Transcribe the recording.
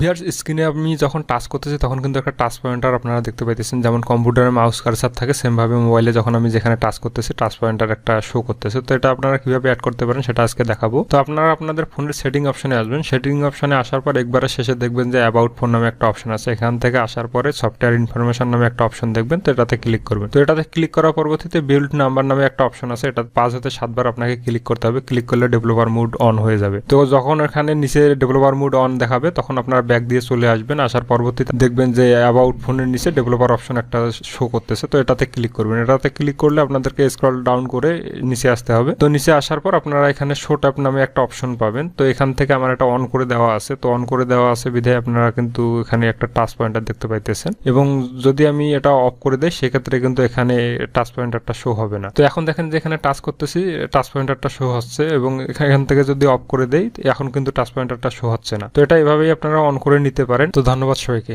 VR স্ক্রিনে আমি যখন টাচ করতেছি তখন কিন্তু একটা টাচ পয়েন্টার আপনারা দেখতে পাইতেছেন। যেমন কম্পিউটারে মাউস কারসার থাকে, সেমভাবে মোবাইলে যখন আমি যেখানে টাচ করতেছি টাচ পয়েন্টার একটা শো করতেছে। তো এটা আপনারা কীভাবে অ্যাড করতে পারেন, সেটা আজকে দেখাবো। তো আপনারা আপনাদের ফোনের সেটিং অপশনে আসবেন। সেটিং অপশনে আসার পর একবারে শেষে দেখবেন যে অ্যাবাউট ফোন নামে একটা অপশন আছে। এখান থেকে আসার পরে সফটওয়্যার ইনফরমেশন নামে একটা অপশন দেখবেন। তো এটাতে ক্লিক করবেন। তো এটাতে ক্লিক করার পরবর্তীতে বিল্ড নাম্বার নামে একটা অপশন আছে। এটা পাঁচ হতে সাতবার আপনাকে ক্লিক করতে হবে। ক্লিক করলে ডেভেলপার মুড অন হয়ে যাবে। তো যখন এখানে নিচে ডেভেলপার মুড অন দেখাবে, তখন আপনারা ব্যাক দিয়ে চলে আসবেন, আসার পরবর্তীতে দেখবেন যে অ্যাবাউট ফোনের নিচে ডেভেলপার অপশন একটা শো করতেছে, তো এটাতে ক্লিক করবেন। এটাতে ক্লিক করলে আপনাদেরকে স্ক্রল ডাউন করে নিচে আসতে হবে। তো নিচে আসার পর আপনারা এখানে শো ট্যাপ নামে একটা অপশন পাবেন। তো এখান থেকে আমার এটা অন করে দেওয়া আছে। তো অন করে দেওয়া আছে বিধায় আপনারা কিন্তু এখানে একটা টাচ পয়েন্টার দেখতে পাইতেছেন। এবং যদি আমি এটা অফ করে দেয় সেক্ষেত্রে কিন্তু এখানে টাচ পয়েন্টারটা শো হবে না। তো এখন দেখেন যে এখানে টাচ করতেছি টাচ পয়েন্টারটা শো হচ্ছে এবং এখান থেকে যদি অফ করে দেই, এখন কিন্তু টাচ পয়েন্টারটা শো হচ্ছে না। তো এটা এভাবেই আপনারা অন করে নিতে পারেন। তো ধন্যবাদ সবাইকে।